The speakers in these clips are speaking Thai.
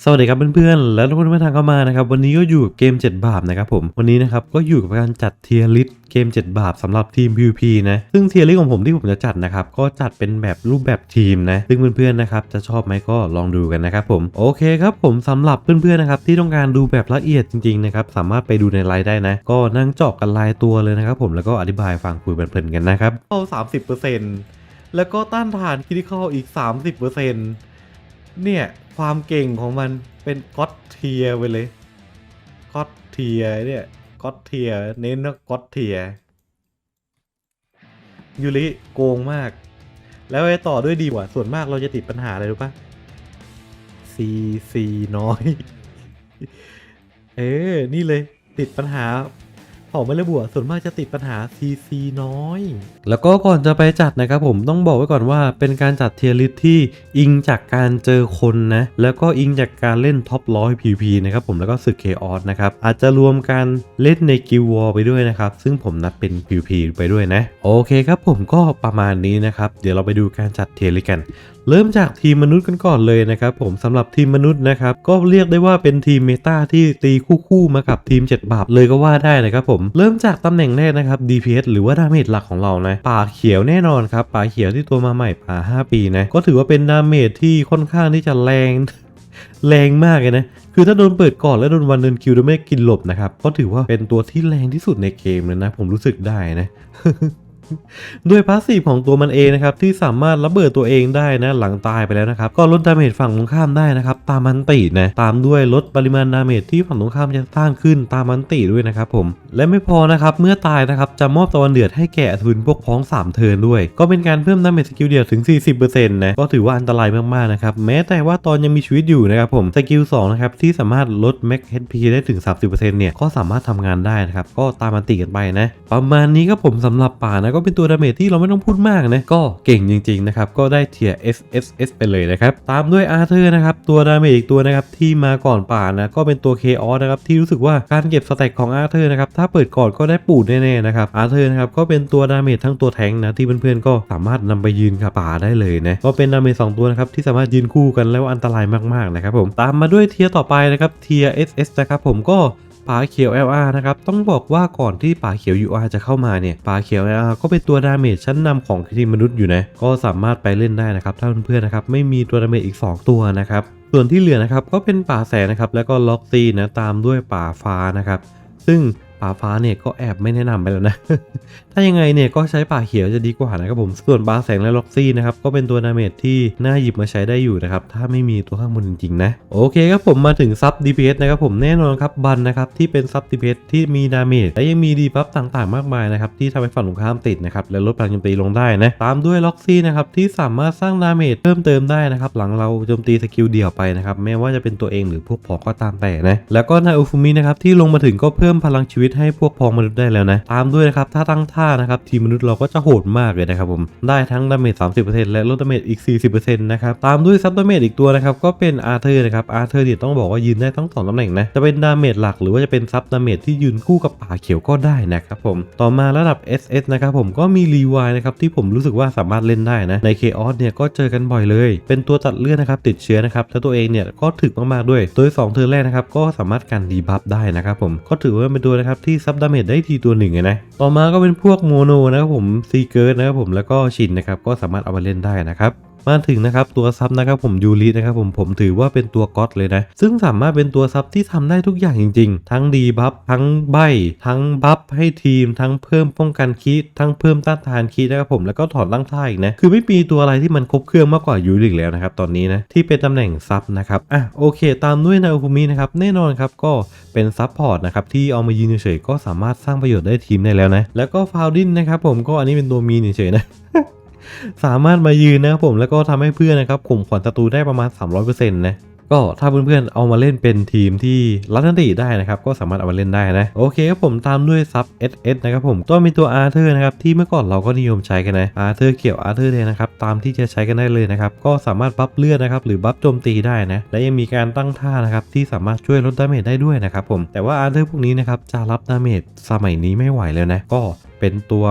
สวัสดีครับเพื่อนๆ และทุกคนที่มาทางเข้ามานะครับ วันนี้ก็อยู่กับเกม 7 บาปนะครับผม วันนี้นะครับก็อยู่กับการจัดเทียร์ลิสเกม 7 บาปสำหรับทีม PVP นะ ซึ่งเทียร์ลิสของผมที่ผมจะจัดนะครับ ก็จัดเป็นแบบรูปแบบทีมนะ ซึ่งเพื่อนๆนะครับจะชอบไหมก็ลองดูกันนะครับผม โอเคครับผมสำหรับเพื่อนๆนะครับที่ต้องการดูแบบละเอียดจริงๆนะครับสามารถไปดูในไลน์ได้นะ ก็นั่งเจาะกันลายตัวเลยนะครับผมแล้วก็อธิบายฟังคุยเพลินๆกันนะครับเข้า30%แล้วก็ต้านทานคิดิคอลอีก 30%เนี่ย ความเก่งของมันเป็นก็อตเทียไปเลยก็อตเทียเนี่ยก็อตเทียเน้นว่าก็อตเทียยูริโกงมาก แล้วไปต่อด้วยดีกว่าส่วนมากเราจะติดปัญหาอะไรรู้ปะซีซีน้อย เออ นี่เลยติดปัญหา เผาไม่ระบวส่วนมากจะติดปัญหา CC น้อย แล้วก็ก่อนจะไปจัดนะครับผมต้องบอกไว้ก่อนว่าเป็นการจัดเทียร์ลิสที่อิงจากการเจอคนนะแล้วก็อิงจากการเล่นท็อปร้อย PVP นะครับผมแล้วก็ศึกเคออสนะครับอาจจะรวมการเล่นในกิลวอลไปด้วยนะครับซึ่งผมนัดเป็น PVP ไปด้วยนะ โอเคครับผมก็ประมาณนี้นะครับ เดี๋ยวเราไปดูการจัดเทียร์ลิสกันเริ่มจากทีมมนุษย์กันก่อนเลยนะครับผมสำหรับทีมมนุษย์นะครับก็เรียกได้ว่าเป็นทีมเมตาที่ตีคู่ๆมากับทีม 7 บาปเลยก็ว่าได้นะครับผมเริ่มจากตำแหน่งแรกนะครับ DPS หรือว่าดาเมจหลักของเรานะป่าเขียวแน่นอนครับป่าเขียวที่ตัวมาใหม่ป่า 5 ปีนะก็ถือว่าเป็นดาเมจที่ค่อนข้างที่จะแรงแรงมากเลยนะคือถ้าโดนเปิดก่อนแล้วโดนวันเดินคิวโดยไม่กินหลบนะครับก็ถือว่าเป็นตัวที่แรงที่สุดในเกมเลยนะ ผมรู้สึกได้นะ ด้วยพาสซีฟของตัวมันเองนะครับที่สามารถระเบิดตัวเองได้นะหลังตายไปแล้วนะครับก็ลดดาเมจฝั่งตรงข้ามได้นะครับตามมันตินะตามด้วยลดปริมาณดาเมจที่ฝั่งตรงข้ามจะสร้างขึ้นตามมันติด้วยนะครับผมและไม่พอนะครับเมื่อตายนะครับจะมอบตะวันเดือดให้แก่อทุนพวกพ้อง 3 เทิร์นด้วย ก็เป็นการเพิ่มดาเมจสกิลเดียวถึง 40%นะก็ถือว่าอันตรายมากๆนะครับแม้แต่ว่าตอนยังมีชีวิตอยู่นะครับผมสกิล2นะครับที่สามารถลดแม็ก HP ได้ถึง 30%เนี่ยก็สามารถทำงานได้นะครับก็ตามมันติกันไปนะประมาณนี้ก็ผมสำหรับป่านะก็เป็นตัวดาเมจที่เราไม่ต้องพูดมากนะก็เก่งจริงๆนะครับก็ได้เทียร์ S S S ไปเลยนะครับตามด้วยอาร์เธอร์นะครับตัวดาเมจอีกตัวนะครับที่มาก่อนป่านะก็เป็นตัว k อ o นะครับที่รู้สึกว่าการเก็บสแต็กของอาร์เธอร์นะครับถ้าเปิดก่อนก็ได้ปูดแน่ๆนะครับอาร์เธอร์นะครับก็เป็นตัวดาเมจทั้งตัวแทงนะที่เพื่อนๆก็สามารถนำไปยืนกับป่าได้เลยนะก็เป็นดาเมจสองตัวนะครับที่สามารถยืนคู่กันแล้วอันตรายมากๆนะครับผมตามมาด้วยเทียร์ต่อไปนะครับเทียร์ S S นะครับผมก็ ป่าเขียว LR นะครับต้องบอกว่าก่อนที่ป่าเขียว UR จะเข้ามาเนี่ยป่าเขียว LR ก็เป็นตัวดาเมจชั้นนำของทีมมนุษย์อยู่นะก็สามารถไปเล่นได้นะครับถ้าเพื่อนๆนะครับไม่มีตัวดาเมจอีก 2 ตัวนะครับส่วนที่เหลือนะครับก็เป็นป่าแสนนะครับแล้วก็ล็อกซีนะตามด้วยป่าฟ้านะครับซึ่งป่าฟ้าเนี่ยก็แอบไม่แนะนำไปแล้วนะถ้ายังไงเนี่ยก็ใช้ป่าเขียวจะดีกว่านะครับผม ส่วนป่าแสงและล็อกซี่นะครับก็เป็นตัวดาเมจที่น่าหยิบมาใช้ได้อยู่นะครับถ้าไม่มีตัวข้างบนจริงๆนะโอเคครับผมมาถึงซับ DPS นะครับผมแน่นอนครับบันนะครับที่เป็นซับ DPS ที่มีดาเมจและยังมีดีบัฟต่างๆ มากมายนะครับที่ทำให้ฝั่งตรงข้ามติดนะครับและลดพลังโจมตีลงได้นะตามด้วยล็อกซี่นะครับที่สามารถสร้างดาเมจเพิ่มเติมได้นะครับหลังเราโจมตีสกิลเดี่ยวไปนะครับแม้ว่าจะเป็นตัวเองหรือพวกพ้องก็ตามแต่นะแล้วก็นาอุฟุมินะครับที่ลงมาถึงก็เพิ่มพลังชีวิตให้พวกพ้องมนุษย์ได้แล้วนะตามด้วยนะครับถ้าตั้งท่านะครับทีมมนุษย์เราก็จะโหดมากเลยนะครับผมได้ทั้งดาเมจ30%และลดดาเมจอีก 40%นะครับตามด้วยซับดาเมจอีกตัวนะครับก็เป็นอาร์เธอร์นะครับอาร์เธอร์เนี่ยต้องบอกว่ายืนได้ทั้งสองตำแหน่งนะจะเป็นดาเมจหลักหรือว่าจะเป็นซับดาเมจที่ยืนคู่กับป่าเขียวก็ได้นะครับผมต่อมาระดับ SS นะครับผมก็มีรีวายนะครับที่ผมรู้สึกว่าสามารถเล่นได้นะใน k อ o s เนี่ยก็เจอกันบ่อยเลย เป็นตัวตัดเลือดนะครับติดเชื้อนะครับแล้วตัวเองเนี่ยก็ถึกมากๆด้วย โดย2เทิร์แรกนะครับก็สามารถกันดีบัฟได้นะครับผมก็ถือว่าเป็นตัวนะครับที่ซับดาเมจได้ทีตัวหนึ่งนะต่อมาก็เป็นพวกวกโมโนนะครับผมซีเกิร์นะครับผมแล้วก็ชินนะครับก็สามารถเอามาเล่นได้นะครับ มาถึงนะครับตัวซับนะครับผมยูรินะครับผมผมถือว่าเป็นตัวก๊อตเลยนะ ซึ่งสามารถเป็นตัวซับที่ทำได้ทุกอย่างจริง ๆ ทั้งดีบัฟทั้งใบทั้งบัฟให้ทีม ทั้งเพิ่มป้องกันคีดทั้งเพิ่มต้านทานคีดนะครับผมแล้วก็ถอนร่างท่าอีกนะคือไม่มีตัวอะไรที่มันครบเครื่องมากกว่ายูริแล้วนะครับตอนนี้นะที่เป็นตำแหน่งซับนะครับอะโอเค ตามด้วยนาโอคุมินะครับแน่นอนครับก็เป็นซับพอร์ตนะครับที่เอามายืนเฉยก็สามารถสร้างประโยชน์ได้ทีมได้แล้วนะแล้วก็ฟาวดินนะครับผมก็อันนี้เป็นตัวมีนเฉยๆนะ สามารถมายืนนะครับผมแล้วก็ทำให้เพื่อนนะครับข่มขวัญศัตรูได้ประมาณ 300%นะก็ถ้าเพื่อนๆเอามาเล่นเป็นทีมที่รัตนติได้นะครับ ก็สามารถเอามาเล่นได้นะ โอเคครับผมตามด้วยซับ SS นะครับผมก็มีตัวอาร์เธอร์นะครับ ที่เมื่อก่อนเราก็นิยมใช้กันนะอาร์เธอร์เกี่ยวอาร์เธอร์เลยนะครับ ตามที่จะใช้กันได้เลยนะครับ ก็สามารถบัฟเลือดนะครับ หรือบัฟโจมตีได้นะ และยังมีการตั้งท่านะครับ ที่สามารถช่วยลดดาเมจได้ด้วยนะครับผมแต่ว่าอาร์เธอร์พวกนี้นะครับจะรับดาเมจสมัยนี้ไม่ไหวแล้วนะก็เป็นตัว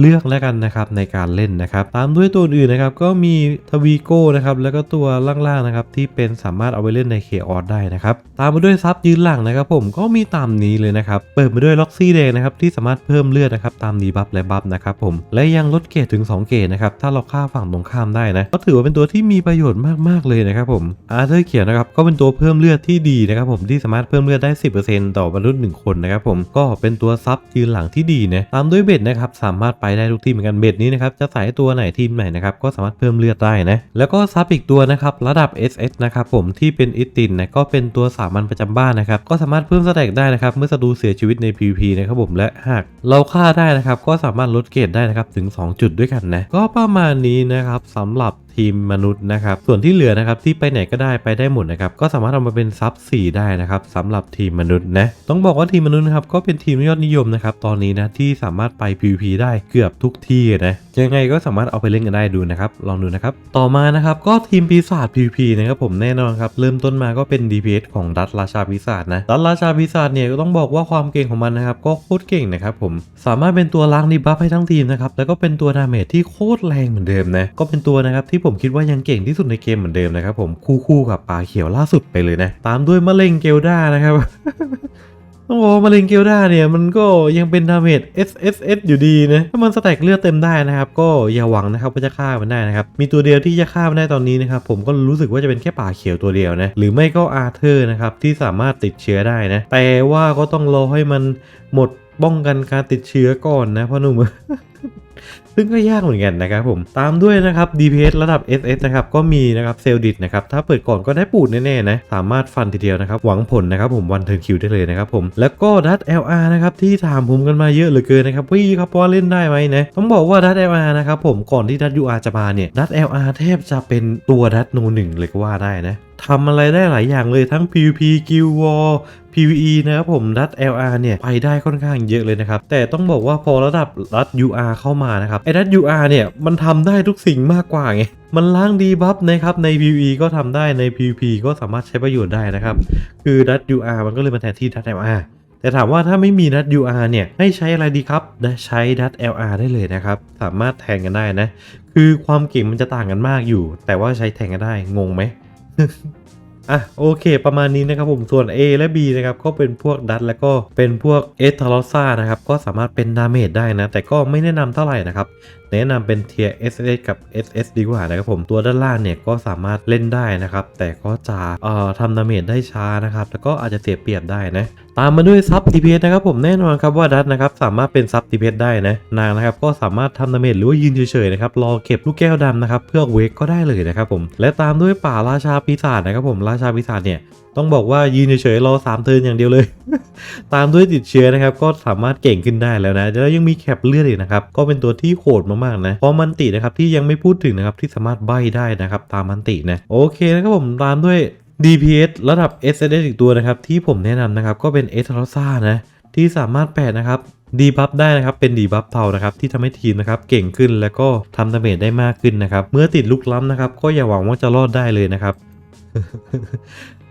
เลือกแล้วกันนะครับในการเล่นนะครับตามด้วยตัวอื่นนะครับก็มีทวีโก้นะครับแล้วก็ตัวล่างๆนะครับที่เป็นสามารถเอาไปเล่นในเคออสได้นะครับตามมาด้วยซับยืนหลังนะครับผมก็มีตามนี้เลยนะครับเปิดมาด้วยล็อกซี่แดงนะครับที่สามารถเพิ่มเลือดนะครับตามดีบัฟและบัฟนะครับผมและยังลดเกรดถึง 2 เกรดนะครับถ้าเราฆ่าฝั่งตรงข้ามได้นะก็ถือว่าเป็นตัวที่มีประโยชน์มากๆเลยนะครับผมอาร์เธอร์เขียวนะครับก็เป็นตัวเพิ่มเลือดที่ดีนะครับผมที่สามารถเพิ่มเลือดได้ 10%ต่อมนุษย์1คนนะครับผมก็เป็นตัวซับยืนหลังที่ดีนะตามด้วยเบ็ดนะครับสามารถไปได้ทุกทีมเหมือนกันเบ็ดนี้นะครับจะใส่ตัวไหนทีมไหนนะครับก็สามารถเพิ่มเลือดได้นะแล้วก็ซับอีกตัวนะครับระดับ SS นะครับผมที่เป็นอิตินนะก็เป็นตัวสามัญประจำบ้านนะครับก็สามารถเพิ่มสแต็กได้นะครับเมื่อศัตรูเสียชีวิตใน PVP นะครับผมและหากเราฆ่าได้นะครับก็สามารถลดเกรดได้นะครับถึง 2 จุดด้วยกันนะก็ประมาณนี้นะครับสำหรับ ทีมมนุษย์นะครับ ส่วนที่เหลือนะครับที่ไปไหนก็ได้ไปได้หมดนะครับ ก็สามารถเอามาเป็นซับ4ได้นะครับสำหรับทีมมนุษย์นะ ต้องบอกว่าทีมมนุษย์นะครับก็เป็นทีมยอดนิยมนะครับตอนนี้นะที่สามารถไป PVP ได้เกือบทุกที่นะยังไงก็สามารถเอาไปเล่นกันได้ดูนะครับลองดูนะครับต่อมานะครับก็ทีมปีศาจ PVP นะครับผมแน่นอนครับเริ่มต้นมาก็เป็น DPS ของดัตราชาปีศาจนะดัตราชาปีศาจเนี่ยก็ต้องบอกว่าความเก่งของมันนะครับก็โคตรเก่งนะครับผมสามารถเป็นตัวล้างดีบัฟให้ทั้งทีมนะครับแล้วก็เป็นตัวดาเมจที่โคตรแรงเหมือนเดิมนะก็เป็นตัวนะครับที่ผมคิดว่ายังเก่งที่สุดในเกมเหมือนเดิมนะครับผมคู่คู่กับปลาเขียวล่าสุดไปเลยนะ ตามด้วยมะเร็งเกลด้านะครับต้องบอกมะเร็งเกลด้าเนี่ยมันก็ยังเป็นดาเมจ S S S อยู่ดีนะถ้ามันสแต็กเลือดเต็มได้นะครับ ก็อย่าหวังนะครับว่าจะฆ่ามันได้นะครับ มีตัวเดียวที่จะฆ่ามันได้ตอนนี้นะครับ ผมก็รู้สึกว่าจะเป็นแค่ป่าเขียวตัวเดียวนะ หรือไม่ก็อาร์เธอร์นะครับ ที่สามารถติดเชื้อได้นะ แต่ว่าก็ต้องรอให้มันหมดป้องกันการติดเชื้อก่อนนะพ่อหนุ่ม ซึ่งก็ยากเหมือนกันนะครับผมตามด้วยนะครับ DPS ระดับ SS นะครับก็มีนะครับเซลดิตนะครับถ้าเปิดก่อนก็ได้ปูดแน่ๆนะสามารถฟันทีเดียวนะครับหวังผลนะครับผมวันเทิร์นคิวได้เลยนะครับผมแล้วก็ดัต LR นะครับที่ถามผมกันมาเยอะเหลือเกินนะครับวี่ครับว่าเล่นได้ไหมนะต้องบอกว่าดัต LR นะครับผมก่อนที่ดัต UR จะมาเนี่ยดัต LR แทบจะเป็นตัวดัตโนหนึ่งเลยก็ว่าได้นะ ทำอะไรได้หลายอย่างเลยทั้ง PVP Guild War PVE นะครับผมดัต LR เนี่ยไปได้ค่อนข้างเยอะเลยนะครับ แต่ต้องบอกว่าพอระดับรัด UR เข้ามานะครับ ไอ้ดัต UR เนี่ย มันทำได้ทุกสิ่งมากกว่าไง มันล้างดีบัฟนะครับ ใน PVE ก็ทำได้ใน PVP ก็สามารถใช้ประโยชน์ได้นะครับ คือดัต UR มันก็เลยมาแทนที่ดัต LR แต่ถามว่าถ้าไม่มีดัต UR เนี่ย ให้ใช้อะไรดีครับได้ใช้ดัต LR ได้เลยนะครับ สามารถแทนกันได้นะ คือความเก่งมันจะต่างกันมากอยู่ แต่ว่าใช้แทนกันได้งงไหม อะโอเค ประมาณนี้นะครับผมส่วน A และ B นะครับก็เป็นพวกดัตแล้วก็เป็นพวกเอทาร์ซ่านะครับก็สามารถเป็นดาเมจได้นะ แต่ก็ไม่แนะนำเท่าไหร่นะครับ แนะนำเป็นเทียร์ SS กับ SS ดีกว่านะครับผมตัวด้านล่างเนี่ยก็สามารถเล่นได้นะครับแต่ก็จะเอ่อทำดาเมจได้ช้านะครับแล้วก็อาจจะเสียเปรียบได้นะตามมาด้วยซับ DPS นะครับผมแน่นอนครับว่าดัตนะครับสามารถเป็นซับ DPS ได้นะนางนะครับก็สามารถทำดาเมจหรือว่ายืนเฉยๆนะครับรอเก็บลูกแก้วดำนะครับเพื่อเวกก็ได้เลยนะครับผมและตามด้วยป่าราชาปีศาจนะครับผมราชาปีศาจเนี่ย ต้องบอกว่ายืนเฉยๆรอสามเทินอย่างเดียวเลย ตามด้วยติดเชื้อนะครับ ก็สามารถเก่งขึ้นได้แล้วนะแล้วยังมีแคปเลือดอีกนะครับ ก็เป็นตัวที่โหดมากๆนะพราะมันตินะครับที่ยังไม่พูดถึงนะครับที่สามารถใบได้นะครับ ตามมันตินะโอเคนะครับผมตามด้วย DPS ระดับ s s อีกตัวนะครับ ที่ผมแนะนำนะครับ ก็เป็นเอทารซ่านะ ที่สามารถแปดนะครับดีบัฟได้นะครับเป็นดีบัฟเทานะครับที่ทำให้ทีมนะครับเก่งขึ้นแล้วก็ทำดาเมจได้มากขึ้นนะครับ เมื่อติดลุกล้ำนะครับ ก็อย่าหวังว่าจะรอดได้เลยนะครับ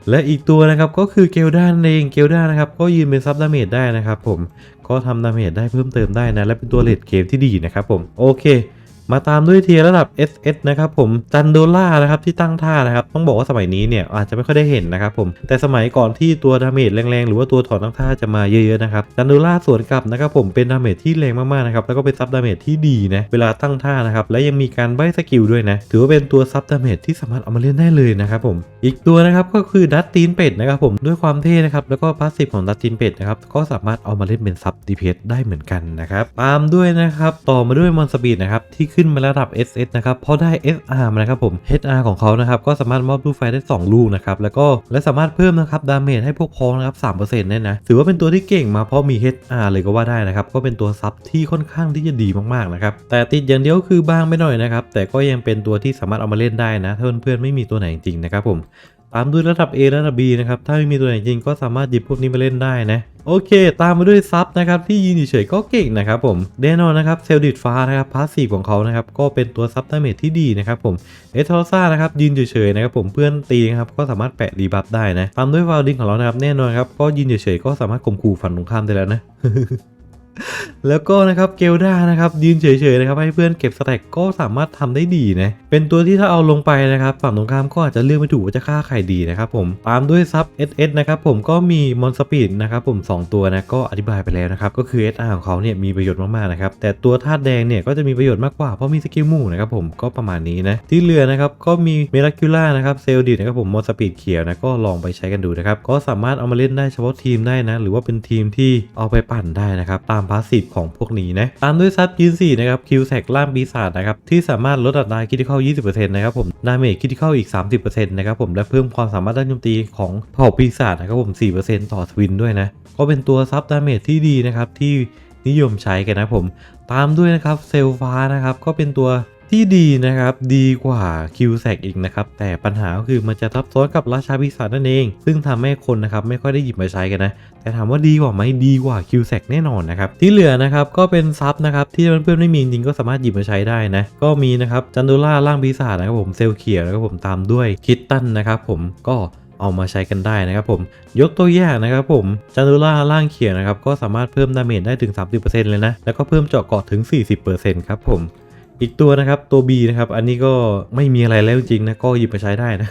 และอีกตัวนะครับก็คือเกลด้านเองเกลด้านะครับก็ยืนเป็นซับดาเมจได้นะครับผมก็ทำดาเมจได้เพิ่มเติมได้นะและเป็นตัวเลดเกมที่ดีนะครับผมโอเค มาตามด้วยเทียร์ระดับ SS นะครับผมจันโดล่านะครับที่ตั้งท่านะครับต้องบอกว่าสมัยนี้เนี่ยอาจจะไม่ค่อยได้เห็นนะครับผมแต่สมัยก่อนที่ตัวดาเมจแรงๆ หรือว่าตัวถอนตั้งท่าจะมาเยอะๆนะครับจันโดล่าสวนกลับนะครับผมเป็นดาเมจที่แรงมากๆนะครับแล้วก็เป็นซับดาเมจที่ดีนะเวลาตั้งท่านะครับและยังมีการใบสกิลด้วยนะถือว่าเป็นตัวซับดาเมจที่สามารถเอามาเล่นได้เลยนะครับผมอีกตัวนะครับก็คือดัตตีนเป็ดนะครับผมด้วยความเท่นะครับแล้วก็พาสซีฟของดัตตีนเป็ดนะครับก็สามารถเอามาเล่นเป็นซับ DPS ได้เหมือนกันนะครับตามด้วยนะครับต่อมาด้วยมอนสปีดนะครับที่ขึ้นมาระดับ SS นะครับเพอได้ SR มานะครับผม HR ของเขานะครับก็สามารถมอบลูกไฟได้ 2 ลูกนะครับแล้วก็และสามารถเพิ่มนะครับดาเมจให้พวกพ้องนะครับ3%เนี่ยนะถือว่าเป็นตัวที่เก่งมาเพราะมี HR เลยก็ว่าได้นะครับก็เป็นตัวซับที่ค่อนข้างที่จะดีมากๆนะครับแต่ติดอย่างเดียวคือบางไปหน่อยนะครับแต่ก็ยังเป็นตัวที่สามารถเอามาเล่นได้นะถ้าเพื่อนๆไม่มีตัวไหนจริงๆนะครับผม ตามด้วยระดับ A ระดับ B นะครับ ถ้าไม่มีตัวไหนจริงก็สามารถหยิบพวกนี้มาเล่นได้นะ โอเค ตามมาด้วยซับนะครับ ที่ยืนเฉยๆก็เก่งนะครับผมแน่นอนนะครับเซลดิตฟ้านะครับพาสซีฟของเขานะครับ ก็เป็นตัวซับดาเมจที่ดีนะครับผมเอทอร์ซ่านะครับยืนเฉยๆนะครับผมเพื่อนตีนะครับก็สามารถแปะรีบัฟได้นะตามด้วยวาลดิงของเรานะครับแน่นอนครับก็ยืนเฉยๆก็สามารถข่มขู่ฝันตรงข้ามได้แล้วนะ แล้วก็นะครับเกลดานะครับยืนเฉยๆนะครับให้เพื่อนเก็บสแต็กก็สามารถทำได้ดีนะเป็นตัวที่ถ้าเอาลงไปนะครับฝั่งตรงข้ามก็อาจจะเลือกไม่ถูกว่าจะฆ่าใครดีนะครับผมตามด้วยซับ SS นะครับผมก็มีมอนสปีดนะครับผม 2 ตัวนะก็อธิบายไปแล้วนะครับก็คือ SR ของเขาเนี่ยมีประโยชน์มากๆนะครับแต่ตัวธาตุแดงเนี่ยก็จะมีประโยชน์มากกว่าเพราะมีสกิลหมู่นะครับผมก็ประมาณนี้นะที่เหลือนะครับก็มีเมลัคิล่านะครับเซลดินะครับผมมอนสปีดเขียวนะก็ลองไปใช้กันดูนะครับก็สามารถเอามาเล่นได้เฉพาะทีมได้นะหรือว่าเป็นทีมที่เอาไปปั่นได้นะครับตามพาสซีฟของพวกนี้นะตามด้วยซับยืน4นะครับคิวแซกล่ามปีศาจนะครับที่สามารถลดอัตราคิดที่เข้า20%นะครับผมดาเมจคิดที่เข้าอีก 30%นะครับผมและเพิ่มความสามารถด้านโจมตีของเผ่าปีศาจนะครับผม 4%ต่อสวินด้วยนะก็เป็นตัวซับดาเมจที่ดีนะครับที่นิยมใช้กันนะผม ตามด้วยนะครับเซลฟ้านะครับก็เป็นตัว ที่ดีนะครับดีกว่าคิวแซกอีกนะครับแต่ปัญหาก็คือมันจะทับซ้อนกับราชาปีศาจนั่นเอง ซึ่งทำให้คนนะครับไม่ค่อยได้หยิบมาใช้กันนะแต่ถามว่าดีกว่าไหมดีกว่าคิวแซกแน่นอนนะครับที่เหลือนะครับก็เป็นซับนะครับที่เพื่อนๆไม่มีจริงก็สามารถหยิบมาใช้ได้นะก็มีนะครับจันดูล่าล่างปีศาจนะครับผมเซลเขียวนะครับผมตามด้วยคิตตันนะครับผมก็เอามาใช้กันได้นะครับผม ยกตัวอย่างนะครับผมจันดูล่าล่างเขียวนะครับ ก็สามารถเพิ่มดาเมจได้ถึง 30%เลยนะ แล้วก็เพิ่มเจาะเกาะถึง 40%ครับผม อีกตัวนะครับตัว B นะครับอันนี้ก็ไม่มีอะไรแล้วจริงนะก็หยิบมาใช้ได้นะ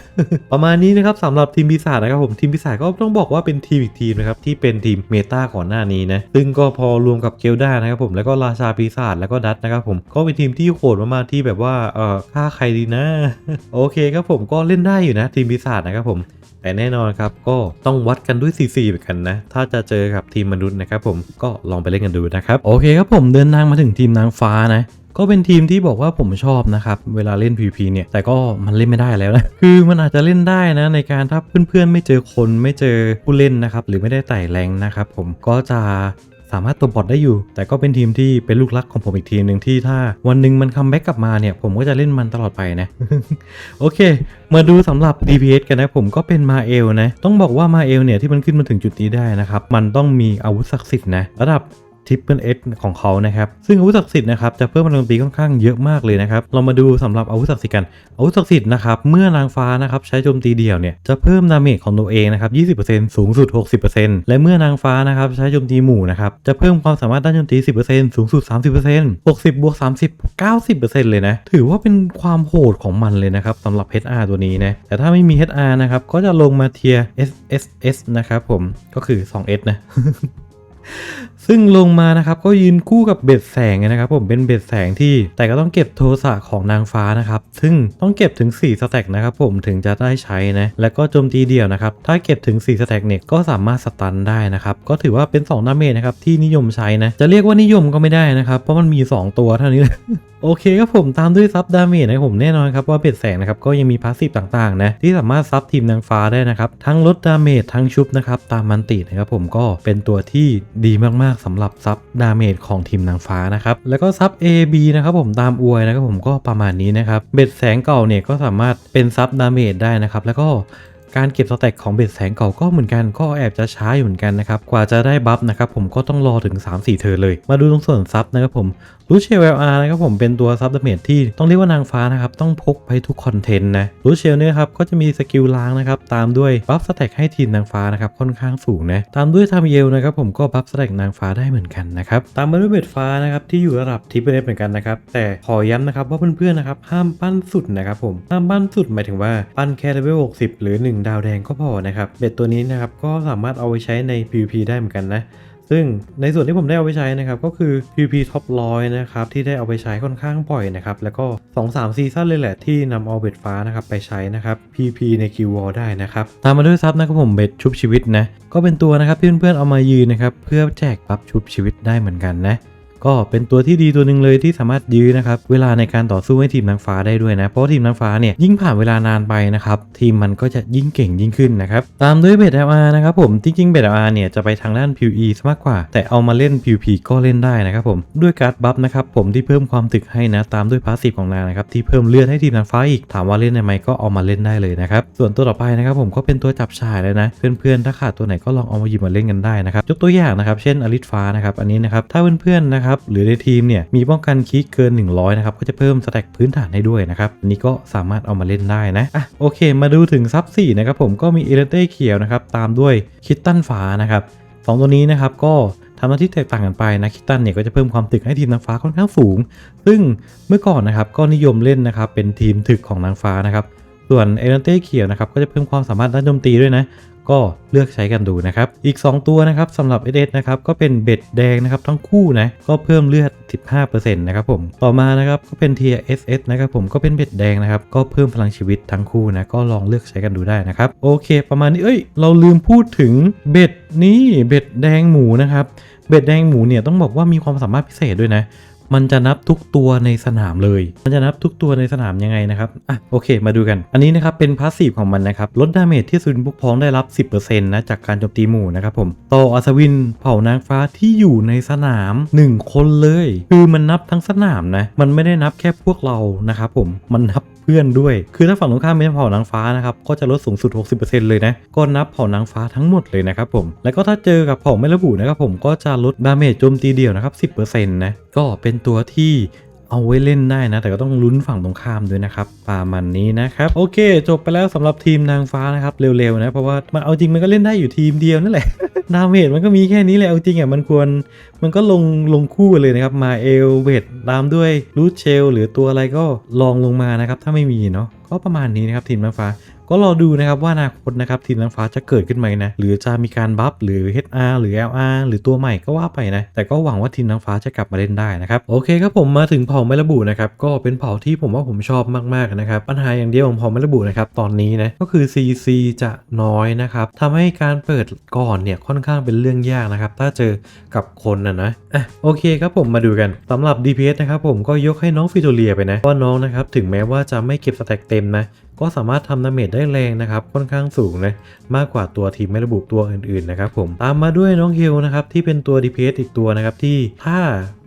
ประมาณนี้นะครับสำหรับทีมปีศาจนะครับผมทีมปีศาจก็ต้องบอกว่าเป็นทีมอีกทีมนะครับที่เป็นทีมเมตาก่อนหน้านี้นะซึ่งก็พอรวมกับเกลดานะครับผมแล้วก็ราชาปีศาจแล้วก็ดัตนะครับผมก็เป็นทีมที่โหดมากๆที่แบบว่าเออฆ่าใครดีนะ โอเคครับผมก็เล่นได้อยู่นะ ทีมปีศาจนะครับผมแต่แน่นอนครับก็ต้องวัดกันด้วย CC เหมือนกันนะ ถ้าจะเจอกับทีมมนุษย์นะครับผมก็ลองไปเล่นกันดูนะครับ โอเคครับผมเดินทางมาถึงทีมนางฟ้านะ ก็เป็นทีมที่บอกว่าผมชอบนะครับ เวลาเล่น PVP เนี่ย แต่ก็มันเล่นไม่ได้แล้วนะ คือมันอาจจะเล่นได้นะในการถ้าเพื่อนๆ ไม่เจอคนไม่เจอผู้เล่นนะครับ หรือไม่ได้ไต่แรงนะครับผมก็จะสามารถตัวบอทได้อยู่ แต่ก็เป็นทีมที่เป็นลูกรักของผมอีกทีมหนึ่งที่ถ้าวันหนึ่งมันคัมแบ็กกลับมาเนี่ย ผมก็จะเล่นมันตลอดไปนะ โอเค มาดูสำหรับ DPS กันนะผมก็เป็นมาเอลนะ ต้องบอกว่ามาเอลเนี่ยที่มันขึ้นมาถึงจุดนี้ได้นะครับ มันต้องมีอาวุธศักดิ์สิทธิ์นะ ระดับ ทริปเปิลเอของเขานะครับ ซึ่งอาวุธศักดิ์สิทธิ์นะครับจะเพิ่มพลังตีค่อนข้างเยอะมากเลยนะครับ เรามาดูสำหรับอาวุธศักดิ์สิทธิ์กันอาวุธศักดิ์สิทธิ์นะครับเมื่อนางฟ้านะครับใช้โจมตีเดี่ยวเนี่ยจะเพิ่มดาเมจของตัวเองนะครับ 20%สูงสุด 60%และเมื่อนางฟ้านะครับใช้โจมตีหมู่นะครับจะเพิ่มความสามารถด้านโจมตี 10%สูงสุด 30% 60บวก30 90%เลยนะถือว่าเป็นความโหดของมันเลยนะครับสำหรับ HR ตัวนี้นะแต่ถ้าไม่มี HR นะครับก็จะลงมาเทียร์ SSS นะครับผมก็คือ 2S นะ ซึ่งลงมานะครับก็ยืนคู่กับเบ็ดแสงนะครับ ผมเป็นเบ็ดแสงที่แต่ก็ต้องเก็บโทสะของนางฟ้านะครับ ซึ่งต้องเก็บถึง 4 สแต็กนะครับ ผมถึงจะได้ใช้นะแล้วก็โจมตีเดี่ยวนะครับ ถ้าเก็บถึง 4 สแต็กเนี่ยก็สามารถสตันได้นะครับ ก็ถือว่าเป็น2ดาเมจนะครับที่นิยมใช้นะจะเรียกว่านิยมก็ไม่ได้นะครับ เพราะมันมี 2 ตัวเท่านี้โอเคครับผมตามด้วยซับดาเมจนะผมแน่นอนครับว่าเบ็ดแสงนะครับก็ยังมีพาสซีฟต่างๆนะที่สามารถซับทีมนางฟ้าได้นะครับทั้งลดดาเมจทั้งชุบนะครับตามมันตินะครับผมก็เป็นตัวที่ดีมากๆสำหรับซับดาเมจของทีมนางฟ้านะครับ แล้วก็ซับ AB นะครับผมตามอวยนะครับผมก็ประมาณนี้นะครับ เบ็ดแสงเก่าเนี่ยก็สามารถเป็นซับดาเมจได้นะครับ แล้วก็ การเก็บสแต็กของเบ็ดแสงเก่าก็เหมือนกันก็แอบจะช้าอยู่เหมือนกันนะครับ กว่าจะได้บัฟนะครับผมก็ต้องรอถึง 3-4เทิร์เลย มาดูตรงส่วนซับนะครับผมรูเชลเอลอาร์นะครับผมเป็นตัวซับดาเมจที่ต้องเรียกว่านางฟ้านะครับ ต้องพกไปทุกคอนเทนต์นะรูเชลเนี่ยครับก็จะมีสกิลล้างนะครับ ตามด้วยบัฟสแต็กให้ทีมนางฟ้านะครับ ค่อนข้างสูงนะ ตามด้วยทามเยลนะครับผมก็บัฟสแต็กนางฟ้าได้เหมือนกันนะครับ ตามมาด้วยเบ็ดฟ้านะครับที่อยู่ระดับทิปเปิลเหมือนกันนะครับ แต่ขอย้ำนะครับว่าเพื่อนๆนะครับห้ามปั้นสุดนะครับผมห้ามปั้นสุดหมายถึงว่าปั้นแค่เลเวล60 หรือ 1ดาวแดงก็พอนะครับ เบ็ดตัวนี้นะครับก็สามารถเอาไปใช้ใน PVP ได้เหมือนกันนะซึ่งในส่วนที่ผมได้เอาไปใช้นะครับก็คือ PVP Top 100 นะครับที่ได้เอาไปใช้ค่อนข้างบ่อยนะครับแล้วก็ 2-3 ซีซั่นเลยแหละที่นำเอาเบ็ดฟ้านะครับไปใช้นะครับ PVP ใน Q Wall ได้นะครับตามมาด้วยซับนะครับผมเบ็ดชุบชีวิตนะก็เป็นตัวนะครับที่เพื่อนๆเอามายืนนะครับเพื่อแจกปั๊บชุบชีวิตได้เหมือนกันนะ ก็เป็นตัวที่ดีตัวหนึ่งเลยที่สามารถยื้อนะครับเวลาในการต่อสู้ให้ทีมนางฟ้าได้ด้วยนะ เพราะทีมนางฟ้าเนี่ยยิ่งผ่านเวลานานไปนะครับทีมมันก็จะยิ่งเก่งยิ่งขึ้นนะครับตามด้วยเบดอาร์นะครับผมจริงๆเบดอาร์เนี่ยจะไปทางด้าน PVE ซะมากกว่า แต่เอามาเล่น PVP ก็เล่นได้นะครับผมด้วยการ์ดบัฟนะครับผมที่เพิ่มความตึกให้นะตามด้วยพาสซีฟของนางนะครับที่เพิ่มเลือดให้ทีมนางฟ้าอีกถามว่าเล่นได้ไหมก็เอามาเล่นได้เลยนะครับส่วนตัวต่อไปนะครับผมก็เป็นตัวจับฉายเลยนะ เพื่อนๆถ้าขาดตัวไหนก็ลองเอามาหยิบมาเล่นกันได้นะครับยกตัวอย่างนะครับเช่นอลิสฟ้านะครับอันนี้นะครับถ้าเพื่อนๆนะครับหรือในทีมเนี่ยมีป้องกันคิกเกิน 100นะครับก็จะเพิ่มสแต็กพื้นฐานให้ด้วยนะครับอันนี้ก็สามารถเอามาเล่นได้นะอะโอเค มาดูถึงซับ4นะครับผมก็มีเอเลเต้เขียวนะครับตามด้วยคิตตันฟ้านะครับสองตัวนี้นะครับก็ทำหน้าที่แตกต่างกันไปนะคิตันเนี่ยก็จะเพิ่มความตึกให้ทีมนางฟ้าค่อนข้างสูง ซึ่งเมื่อก่อนนะครับก็นิยมเล่นนะครับเป็นทีมถึกของนางฟ้านะครับ ส่วนเอเลนเต้เขียวนะครับก็จะเพิ่มความสามารถด้านโจมตีด้วยนะ ก็เลือกใช้กันดูนะครับ อีก 2 ตัวนะครับสำหรับ s อนะครับก็เป็นเบ็ดแดงนะครับทั้งคู่นะก็เพิ่มเลือด 15%นะครับผมต่อมานะครับก็เป็น Tier SS นะครับผมก็เป็นเบ็ดแดงนะครับก็เพิ่มพลังชีวิตทั้งคู่นะก็ลองเลือกใช้กันดูได้นะครับโอเค ประมาณนี้เอ้ยเราลืมพูดถึงเบ็ดนี่เบ็ดแดงหมูนะครับเบ็ดแดงหมูเนี่ยต้องบอกว่ามีความสามารถพิเศษด้วยนะ มันจะนับทุกตัวในสนามเลย มันจะนับทุกตัวในสนามยังไงนะครับ อะโอเค มาดูกัน อันนี้นะครับเป็นพาสซีฟของมันนะครับ ลดดาเมจที่ศูนย์บุกพ้องได้รับ 10%นะจากการโจมตีหมู่นะครับผมต่ออัศวินเผ่านางฟ้าที่อยู่ในสนาม 1 คนเลย คือมันนับทั้งสนามนะ มันไม่ได้นับแค่พวกเรานะครับผม มันนับ เพื่อนด้วย คือถ้าฝั่งตรงข้ามเป็นเผ่านางฟ้านะครับก็จะลดสูงสุด 60%เลยนะก็นับเผ่านางฟ้าทั้งหมดเลยนะครับผมแล้วก็ถ้าเจอกับเผ่าไม่ระบุนะครับผมก็จะลดดาเมจโจมตีเดียวนะครับ10%นะก็เป็นตัวที่ เอาไว้เล่นได้นะ แต่ก็ต้องลุ้นฝั่งตรงข้ามด้วยนะครับประมาณนี้นะครับ โอเค จบไปแล้วสำหรับทีมนางฟ้านะครับเร็วๆนะ เพราะว่ามันเอาจริงมันก็เล่นได้อยู่ทีมเดียวนั่นแหละดาเมจมันก็มีแค่นี้แหละเอาจริงอะมันควรมันก็ลงลงคู่กันเลยนะครับมาเอลเวดตามด้วยรูทเชล หรือตัวอะไรก็ลองลงมานะครับถ้าไม่มีเนาะก็ประมาณนี้นะครับทีมนางฟ้า ก็รอดูนะครับว่าอนาคตนะครับทีมนางฟ้าจะเกิดขึ้นไหมนะหรือจะมีการบัฟหรือ HR หรือ LR หรือตัวใหม่ก็ว่าไปนะแต่ก็หวังว่าทีมนางฟ้าจะกลับมาเล่นได้นะครับโอเคครับผมมาถึงเผ่าไม่ระบุนะครับก็เป็นเผ่าที่ผมว่าผมชอบมากๆนะครับปัญหาอย่างเดียวของเผ่าไม่ระบุนะครับตอนนี้นะก็คือ CC จะน้อยนะครับทำให้การเปิดก่อนเนี่ยค่อนข้างเป็นเรื่องยากนะครับถ้าเจอกับคนนะนะอะโอเคครับผมมาดูกันสำหรับ DPS นะครับผมก็ยกให้น้องฟิโตเรียไปนะว่าน้องนะครับถึงแม้ว่าจะไม่เก็บสแต็กเต็มนะ ก็สามารถทำดาเมจได้แรงนะครับค่อนข้างสูงนะมากกว่าตัวทีมไม่ระบุตัวอื่นๆนะครับผมตามมาด้วยน้องฮิลนะครับที่เป็นตัว DPS อีกตัวนะครับที่ถ้า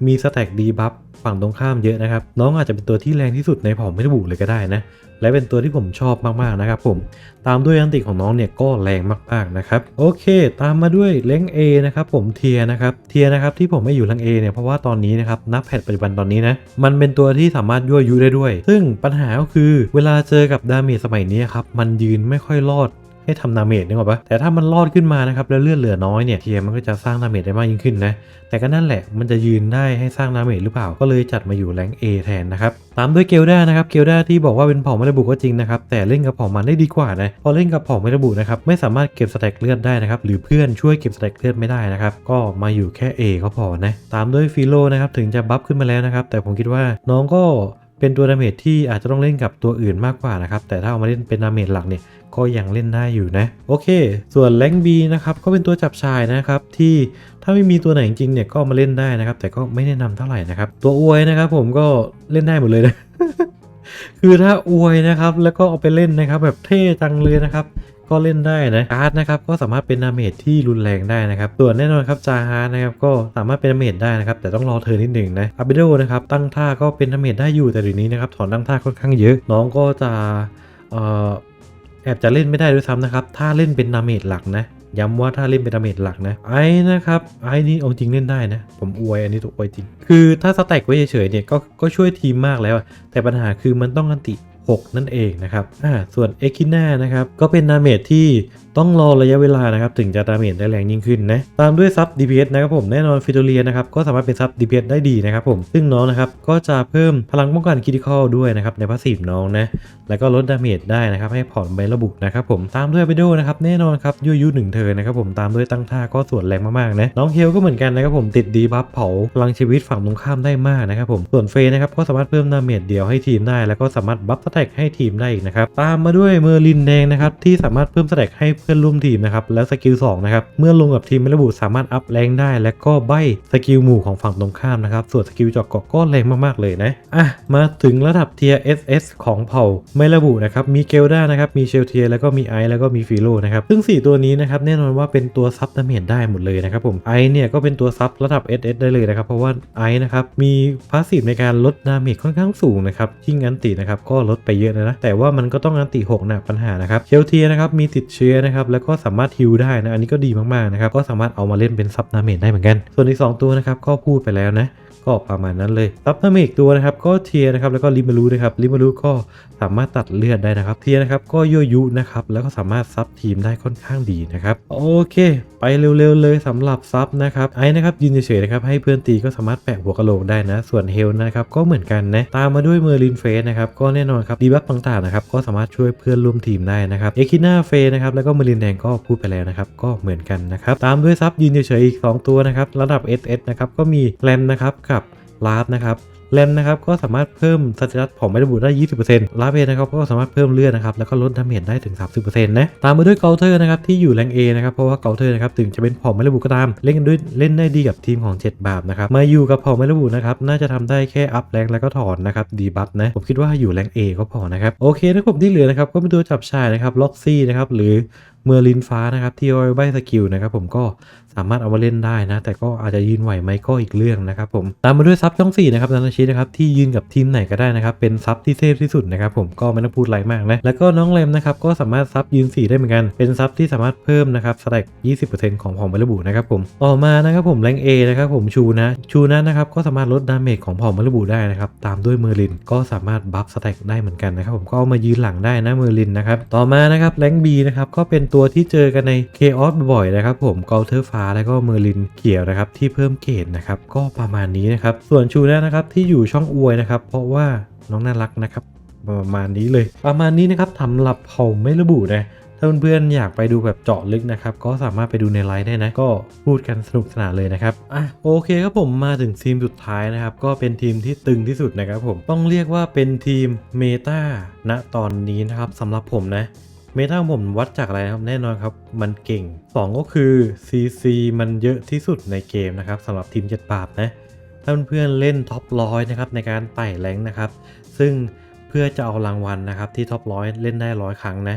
มีสแต็กดีบัฟฝั่งตรงข้ามเยอะนะครับน้องอาจจะเป็นตัวที่แรงที่สุดในผอมไม่ระบุเลยก็ได้นะ และเป็นตัวที่ผมชอบมากๆนะครับผมตามด้วยอันติของน้องเนี่ยก็แรงมากๆนะครับโอเค ตามมาด้วยเลง A นะครับผมเทียนะครับเทียนะครับที่ผมไม่อยู่เลง A เนี่ยเพราะว่าตอนนี้นะครับนับแพทปัจจุบันตอนนี้นะมันเป็นตัวที่สามารถยั่วยุได้ด้วย ซึ่งปัญหาก็คือเวลาเจอกับดาเมจสมัยนี้ครับมันยืนไม่ค่อยรอด ให้ทำดาเมจนึกออกปะแต่ถ้ามันรอดขึ้นมานะครับแล้วเลือดเหลือน้อยเนี่ยเทียมันก็จะสร้างดาเมจได้มากยิ่งขึ้นนะแต่ก็นั่นแหละมันจะยืนได้ให้สร้างดาเมจหรือเปล่าก็เลยจัดมาอยู่แรง A แทนนะครับตามด้วยเกลด้านะครับเกลด้าที่บอกว่าเป็นเผ่าไม่ระบุก็จริงนะครับแต่เล่นกับเผ่ามันได้ดีกว่านะพอเล่นกับเผ่าไม่ระบุนะครับไม่สามารถเก็บสแต็กเลือดได้นะครับหรือเพื่อนช่วยเก็บสแต็กเลือดไม่ได้นะครับก็มาอยู่แค่ A ก็พอนะตามด้วยฟิโลนะครับถึงจะบัฟขึ้นมาแล้วนะครับแต่ผมคิดว่าน้องก็ เป็นตัวดาเมจที่อาจจะต้องเล่นกับตัวอื่นมากกว่านะครับ แต่ถ้าเอามาเล่นเป็นดาเมจหลักเนี่ยก็ยังเล่นได้อยู่นะ โอเค ส่วนแรงบีนะครับก็เป็นตัวจับชายนะครับที่ถ้าไม่มีตัวไหนจริงเนี่ยก็มาเล่นได้นะครับ แต่ก็ไม่แนะนำเท่าไหร่นะครับ ตัวอวยนะครับผมก็เล่นได้หมดเลยนะคือถ้าอวยนะครับแล้วก็เอาไปเล่นนะครับแบบเท่จังเลยนะครับ ก็เล่นได้นะการ์ดนะครับก็สามารถเป็นดาเมจที่รุนแรงได้นะครับส่วนแน่นอนครับจาฮาร์นะครับก็สามารถเป็นดาเมจได้นะครับแต่ต้องรอเธอนิดหนึ่งนะอาบิโดนะครับตั้งท่าก็เป็นดาเมจได้อยู่แต่เดี๋ยวนี้นะครับถอนตั้งท่าค่อนข้างเยอะ น้องก็จะเอ่อแอบจะเล่นไม่ได้ด้วยซ้ำนะครับถ้าเล่นเป็นดาเมจหลักนะย้ำว่าถ้าเล่นเป็นดาเมจหลักนะไอ้นะครับไอ้นี่เอาจริงเล่นได้นะ ผมอวยอันนี้ถูกอวยจริง คือถ้าสแต็กไว้เฉยๆเนี่ยก็ก็ช่วยทีมมากแล้ว แต่ปัญหาคือมันต้องอันติ 6 นั่นเองนะครับอ่าส่วนเอคิน่านะครับก็เป็นนาเมจที่ ต้องรอระยะเวลานะครับถึงจะดาเมจได้แรงยิ่งขึ้นนะตามด้วยซับ DPS นะครับผมแน่นอนฟิโตเรียนะครับก็สามารถเป็นซับ DPS ได้ดีนะครับผมซึ่งน้องนะครับก็จะเพิ่มพลังป้องกันคริติคอลด้วยนะครับในพาสซีฟน้องนะแล้วก็ลดดาเมจได้นะครับให้ผ่อนใบระบุนะครับผมตามด้วยไปโดนะครับแน่นอนครับยั่วยุหนึ่งเธอนะครับผมตามด้วยตั้งท่าก็ส่วนแรงมากๆนะน้องเฮลก็เหมือนกันนะครับผมติดดีบัฟเผาพลังชีวิตฝั่งตรงข้ามได้มากนะครับผมส่วนเฟยนะครับก็สามารถเพิ่มดาเมจเดียวให้ทีมได้ แล้วก็สามารถบัฟสแต็กให้ทีมได้อีกนะครับตามมาด้วยเมอร์ลินแดงนะครับที่สามารถเพิ่มสแต็กให้พื่อนร่วมทีมนะครับ แล้วสกิล2นะครับ เมื่อลงกับทีมไม่ระบุสามารถอัพแรงได้ และก็ใบสกิลหมู่ของฝั่งตรงข้ามนะครับ ส่วนสกิลจาะเกาะก็แรงมากๆเลยนะ อะ มาถึงระดับเทีย SS ของเผ่าไม่ระบุนะครับ มีเกลด้านะครับ มีเชลเทียแล้วก็มีไอแล้วก็มีฟิโลนะครับ ซึ่ง 4 ตัวนี้นะครับแน่นอนว่าเป็นตัวซับดาเมจได้หมดเลยนะครับผมไอเนี่ยก็เป็นตัวซับระดับ SS ได้เลยนะครับเพราะว่าไอนะครับมีพาสซีฟในการลดดาเมจค่อนข้างสูงนะครับยิ่งอันตินะครับก็ลดไปเยอะเลยนะแต่ว่ามันก็ต้องอันติ6นะปัญหานะครับเชลเทียนะครับมีติดเชื้อนะครับแล้วก็สามารถฮิลได้นะอันนี้ก็ดีมากๆนะครับก็สามารถเอามาเล่นเป็นซับนาเมจได้เหมือนกัน ส่วนอีก 2 ตัวนะครับก็พูดไปแล้วนะ ก็ประมาณนั้นเลยซับเพิ่มอีกตัวนะครับก็เทียนะครับแล้วก็ลิมารูนะครับลิมารูก็สามารถตัดเลือดได้นะครับ เทียนะครับก็ยั่วยุนะครับแล้วก็สามารถซับทีมได้ค่อนข้างดีนะครับโอเคไปเร็วๆเลยสำหรับซับนะครับไอ้นะครับยืนเฉยๆนะครับให้เพื่อนตีก็สามารถแปะหัวกะโหลกได้นะ ส่วนเฮลนะครับก็เหมือนกันนะตามมาด้วยเมอร์ลินเฟสนะครับก็แน่นอนครับดีบัฟต่างๆนะครับก็สามารถช่วยเพื่อนร่วมทีมได้นะครับเอคิน่าเฟนะครับแล้วก็เมอร์ลินแดงก็พูดไปแล้วนะครับก็เหมือนกันนะครับตามด้วยซับยืนเฉยๆอีก 2 ตัวนะครับระดับ SS นะครับก็มีแรมนะครับกับ ลาฟนะครับแรมนะครับก็สามารถเพิ่มสเตตัสของไม่ระบุได้ 20%ลาเบนะครับก็สามารถเพิ่มเลือดนะครับแล้วก็ลดดาเมจได้ถึง 30%นะตามมาด้วยเกาเทอร์นะครับที่อยู่แรง A นะครับเพราะว่าเกาเทอร์นะครับถึงจะเป็นผอมไม่ระบุก็ตามเล่นด้วยเล่นได้ดีกับทีมของ 7 บาปนะครับมาอยู่กับผอมไม่ระบุนะครับน่าจะทำได้แค่อัพแรงแล้วก็ถอนนะครับดีบัฟนะผมคิดว่าอยู่แรง A ก็พอนะครับโอเคนะผมที่เหลือนะครับก็เป็นตัวจับชายนะครับล็อกซี่นะครับหรือเมอร์ลินฟ้านะครับที่เอาไว้ใบสกิลนะครับผมก็ สามารถเอามาเล่นได้นะ แต่ก็อาจจะยืนไหวไหมก็อีกเรื่องนะครับผมตามมาด้วยซับช่อง4นะครับนานาชินะครับที่ยืนกับทีมไหนก็ได้นะครับเป็นซับที่เทพที่สุดนะครับผมก็ไม่ต้องพูดอะไรมากนะแล้วก็น้องแรมนะครับก็สามารถซับยืน 4 ได้เหมือนกัน เป็นซับที่สามารถเพิ่มนะครับสแต็ก20%ของผอมบรรบุนะครับผมต่อมานะครับผมแรง A นะครับผมชูนะชูนะนะครับก็สามารถลดดาเมจของผอมบรรบุได้นะครับตามด้วยเมอร์ลินก็สามารถบัฟสแต็กได้เหมือนกันนะครับผมก็เอามายืนหลังได้นะเมอร์ลินนะครับต่อมานะครับแรง B นะครับก็เป็นตัวที่เจอกันในเคออสบ่อยๆนะครับผมเกาเทอร์ฟ้าแล้วก็เมอร์ลินเขียวนะครับที่เพิ่มเกรดนะครับก็ประมาณนี้นะครับส่วนชูนะนะครับที่อยู่ช่องอวยนะครับเพราะว่าน้องน่ารักนะครับประมาณนี้เลย ประมาณนี้นะครับสำหรับเผ่าไม่ระบุนะถ้าเพื่อนๆอยากไปดูแบบเจาะลึกนะครับ ก็สามารถไปดูในไลฟ์ได้นะ ก็พูดกันสนุกสนานเลยนะครับอะโอเคครับผมมาถึงทีมสุดท้ายนะครับ ก็เป็นทีมที่ตึงที่สุดนะครับผมต้องเรียกว่าเป็นทีมเมตาณตอนนี้นะครับสำหรับผมนะ เมตาของผมวัดจากอะไรครับแน่นอนครับ มันเก่ง 2 ก็คือ CC มันเยอะที่สุดในเกมนะครับสำหรับทีมเจ็ดบาปนะถ้าเพื่อนๆเล่นท็อปร้อยนะครับในการไต่แรงนะครับ ซึ่งเพื่อจะเอารางวัลนะครับที่ท็อปร้อยเล่นได้ร้อยครั้งนะ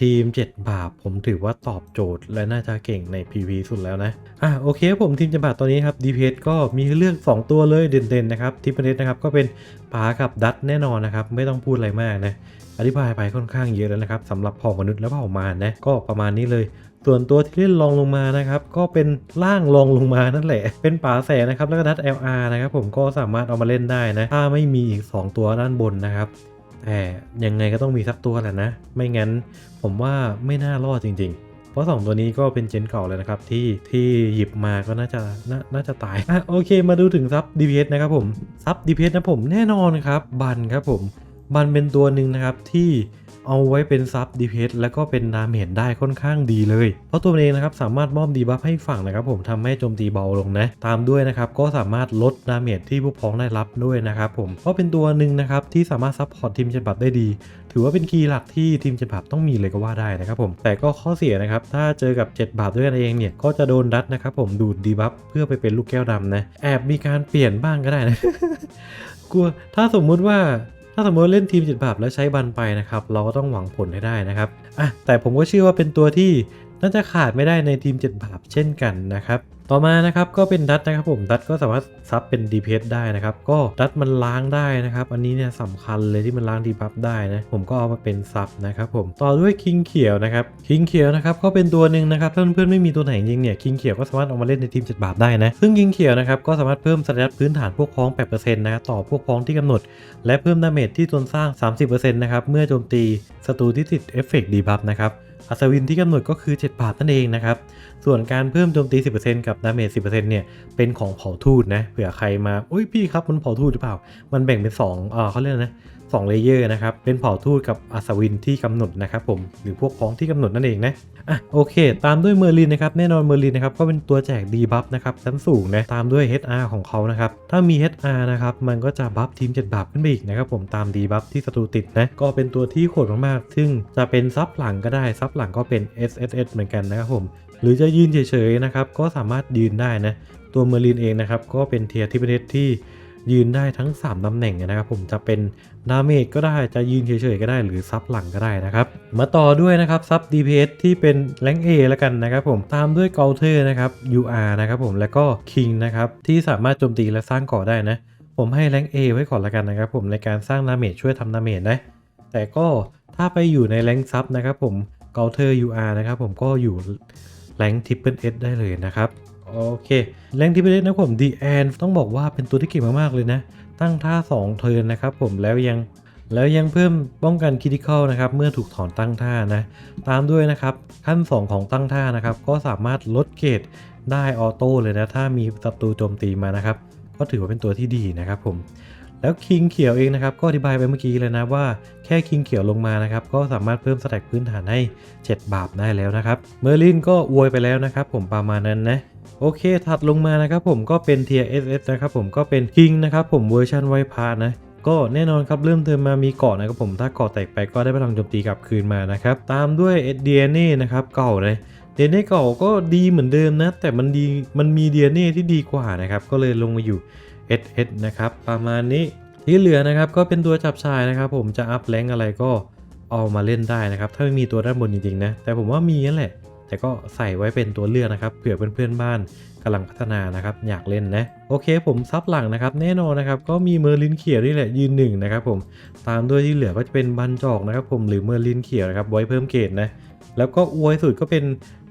ทีม 7 บาปผมถือว่าตอบโจทย์และน่าจะเก่งใน PV สุดแล้วนะ อะโอเคผมทีม 7 บาปตอนนี้ครับ DPS ก็มีเลือก 2 ตัวเลยเด่นๆนะครับที่เด็นนะครับก็เป็นปากับดัตแน่นอนนะครับ ไม่ต้องพูดอะไรมากนะ อธิบายไปค่อนข้างเยอะแล้วนะครับสำหรับเผ่ามนุษย์และเผ่ามารนะก็ประมาณนี้เลย ส่วนตัวที่เล่นรองลงมานะครับก็เป็นร่างรองลงมานั่นแหละ เป็นป่าแสนะครับแล้วก็ดัต LR นะครับผมก็สามารถเอามาเล่นได้นะ ถ้าไม่มีอีก 2 ตัวด้านบนนะครับแต่ยังไงก็ต้องมีสักตัวแหละนะ ไม่งั้นผมว่าไม่น่ารอดจริง ๆเพราะ 2 ตัวนี้ก็เป็นเจนเก่าเลยนะครับที่ที่หยิบมาก็น่าจะนน่าจะตายอะโอเคมาดูถึงซับ DPS นะครับผมซับ DPS นะผมแน่นอนครับ บันครับผม บันเป็นตัวหนึ่งนะครับที่เอาไว้เป็นซับดีเพสแล้วก็เป็นดาเมจได้ค่อนข้างดีเลย เพราะตัวเองนะครับสามารถมอบดีบัฟให้ฝั่งนะครับผมทำให้โจมตีเบาลงนะ ตามด้วยนะครับก็สามารถลดดาเมจที่ผู้พ้องได้รับด้วยนะครับผม เพราะเป็นตัวหนึ่งนะครับที่สามารถซัพพอร์ตทีมเจนบับได้ดี ถือว่าเป็นคีย์หลักที่ทีมเจ็ดบาปต้องมีเลยก็ว่าได้นะครับผม แต่ก็ข้อเสียนะครับถ้าเจอกับ 7 บาปด้วยกันเองเนี่ยก็จะโดนดัดนะครับผมดูดดีบัฟเพื่อไปเป็นลูกแก้วดำนะ แอบมีการเปลี่ยนบ้างก็ได้นะกลัวถ้าสมมุติว่า ถ้าสมมติเล่นทีมจิตบาปแล้วใช้บันไปนะครับ เราก็ต้องหวังผลให้ได้นะครับอะแต่ผมก็เชื่อว่าเป็นตัวที่น่าจะขาดไม่ได้ในทีมจิตบาปเช่นกันนะครับ ต่อมานะครับก็เป็นดัตนะครับผมดัตก็สามารถซับเป็น DPS ได้นะครับก็ดัตมันล้างได้นะครับอันนี้เนี่ยสำคัญเลยที่มันล้างดีบัฟได้นะผมก็เอามาเป็นซับนะครับผมต่อด้วยคิงเขียวนะครับคิงเขียวนะครับก็เป็นตัวหนึ่งนะครับถ้าเพื่อนๆไม่มีตัวไหนจริงเนี่ยคิงเขียวก็สามารถเอามาเล่นในทีมเจ็ดบาปได้นะซึ่งคิงเขียวนะครับก็สามารถเพิ่มสเตตพื้นฐานพวกพ้อง8%นะครับต่อพวกพ้องที่กำหนด และเพิ่มดาเมจที่ตนสร้าง 30%นะครับเมื่อโจมตีศัตรูที่ติดเอฟเฟกต์ดีบัฟนะครับ อัศวินที่กำหนดก็คือ 7 บาทนั่นเองนะครับ ส่วนการเพิ่มโจมตี 10%กับดาเมจ 10%เนี่ย เป็นของเผ่าทูตนะ เผื่อใครมา อุ้ยพี่ครับมันเผ่าทูตหรือเปล่า มันแบ่งเป็น2เอ่อเขาเรียกนะ สองเลเยอร์นะครับ เป็นเผ่าทูตกับอัศวินที่กำหนดนะครับผม หรือพวกพ้องที่กำหนดนั่นเองนะ อะโอเค ตามด้วยเมอร์ลินนะครับ แน่นอนเมอร์ลินนะครับก็เป็นตัวแจกดีบัฟนะครับชั้นสูงนะ ตามด้วย HR ของเขานะครับ ถ้ามี HR นะครับ มันก็จะบัฟทีม7บาปขึ้นไปอีกนะครับผมตามดีบัฟที่ศัตรูติดนะ ก็เป็นตัวที่โหดมากๆ ซึ่งจะเป็นซับหลังก็ได้ซับหลังก็เป็น SSS เหมือนกันนะครับผม หรือจะยืนเฉยๆนะครับก็สามารถยืนได้นะ ตัวเมอร์ลินเองนะครับก็เป็นเทียร์ที่ประเทศที่ ยืนได้ทั้ง 3ตำแหน่งนะครับผมจะเป็นดาเมจก็ได้จะยืนเฉยๆก็ได้หรือซับหลังก็ได้นะครับ มาต่อด้วยนะครับซับ DPS ที่เป็นแรง A แล้วกันนะครับผมตามด้วยเกลเทอร์นะครับ UR นะครับผมแล้วก็ King นะครับที่สามารถโจมตีและสร้างก่อได้นะ ผมให้แรง A ไว้ก่อนละกันนะครับผมในการสร้างดาเมจช่วยทำดาเมจนะแต่ก็ถ้าไปอยู่ในแรงซับนะครับผมเกลเทอร์ UR นะครับผมก็อยู่แรงทิปเปิลเได้เลยนะครับ โอเคแรงที่ไปเล่นนะผมดีแอนต้องบอกว่าเป็นตัวที่เก่งมากๆเลยนะ ตั้งท่า 2 เทินนะครับผมแล้วยังแล้วยังเพิ่มป้องกันคิดิคอลนะครับเมื่อถูกถอนตั้งท่านะตามด้วยนะครับขั้น 2 ของตั้งท่านะครับก็สามารถลดเกรดได้ออโต้เลยนะถ้ามีศัตรูโจมตีมานะครับก็ถือว่าเป็นตัวที่ดีนะครับผมแล้วคิงเขียวเองนะครับก็อธิบายไปเมื่อกี้เลยนะว่าแค่คิงเขียวลงมานะครับก็สามารถเพิ่มสแต็กพื้นฐานให้ 7 บาปได้แล้วนะครับเมอร์ลินก็อวยไปแล้วนะครับผมประมาณนั้นนะ โอเคถัดลงมานะครับผมก็เป็น Tier SS นะครับผมก็เป็น King นะครับผมเวอร์ชันไวพาร์นะก็แน่นอนครับเริ่มเติมมามีเกาะนะครับผมถ้าเกาะแตกไปก็ได้พลังโจมตีกลับคืนมานะครับตามด้วย d n a นะครับเก่าเลย d n a เก่าก็ดีเหมือนเดิมนะ แต่มันดีมันมี d n a ที่ดีกว่านะครับก็เลยลงมาอยู่ SS นะครับประมาณนี้ที่เหลือนะครับก็เป็นตัวจับชายนะครับผมจะอัพแรงอะไรก็เอามาเล่นได้นะครับถ้าไม่มีตัวด้านบนจริงๆนะแต่ผมว่ามีนั่นแหละ แต่ก็ใส่ไว้เป็นตัวเลือกนะครับเผื่อเพื่อนๆบ้านกำลังพัฒนานะครับอยากเล่นนะโอเค ผมซับหลังนะครับแน่นอนนะครับก็มีเมอร์ลินเขียวนี่แหละยืนหนึ่งนะครับผมตามด้วยที่เหลือก็จะเป็นบันจอกนะครับผมหรือเมอร์ลินเขียวนะครับไว้เพิ่มเกรดนะแล้วก็อวยสุดก็เป็น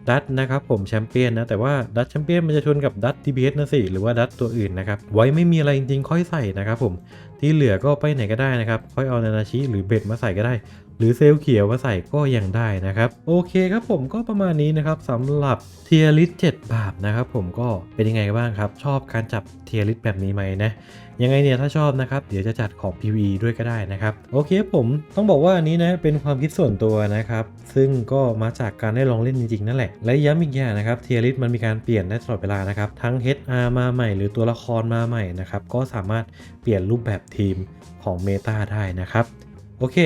ดัตนะครับผมแชมเปี้ยนนะ แต่ว่าดัตแชมเปี้ยนมันจะชนกับดัตทีบีเอสนะสิ หรือว่าดัตตัวอื่นนะครับ ไว้ไม่มีอะไรจริงๆ ค่อยใส่นะครับผม ที่เหลือก็ไปไหนก็ได้นะครับ ค่อยเอานานาชิหรือเบ็ดมาใส่ก็ได้ หรือเซลล์เขียวมาใส่ก็ยังได้นะครับโอเคครับผมก็ประมาณนี้นะครับสำหรับเทียริส7บาทนะครับผมก็เป็นยังไงบ้างครับ ชอบการจับเทียริสแบบนี้ไหมนะยังไงเนี่ยถ้าชอบนะครับเดี๋ยวจะจัดของ PVE ด้วยก็ได้นะครับโอเคผมต้องบอกว่าอันนี้นะเป็นความคิดส่วนตัวนะครับซึ่งก็มาจากการได้ลองเล่นจริงๆนั่นแหละ และย้ำอีกอย่างนะครับเทียริสมันมีการเปลี่ยนได้ตลอดเวลานะครับทั้ง HR มาใหม่ หรือตัวละครมาใหม่นะครับก็สามารถเปลี่ยนรูปแบบทีมของเมตาได้นะครับโอเค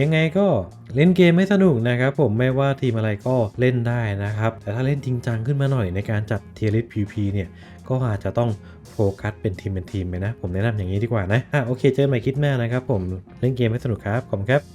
ยังไงก็เล่นเกมไม่สนุกนะครับผมไม่ว่าทีมอะไรก็เล่นได้นะครับ แต่ถ้าเล่นจริงจังขึ้นมาหน่อยในการจัดเทียริสพีพีเนี่ย ก็อาจจะต้องโฟกัสเป็นทีมเป็นทีมไปนะ ผมแนะนำอย่างนี้ดีกว่านะอะโอเคเจอกันใหม่คลิดหน้านะครับผมเล่นเกมให้สนุกครับ ขอบคุณครับ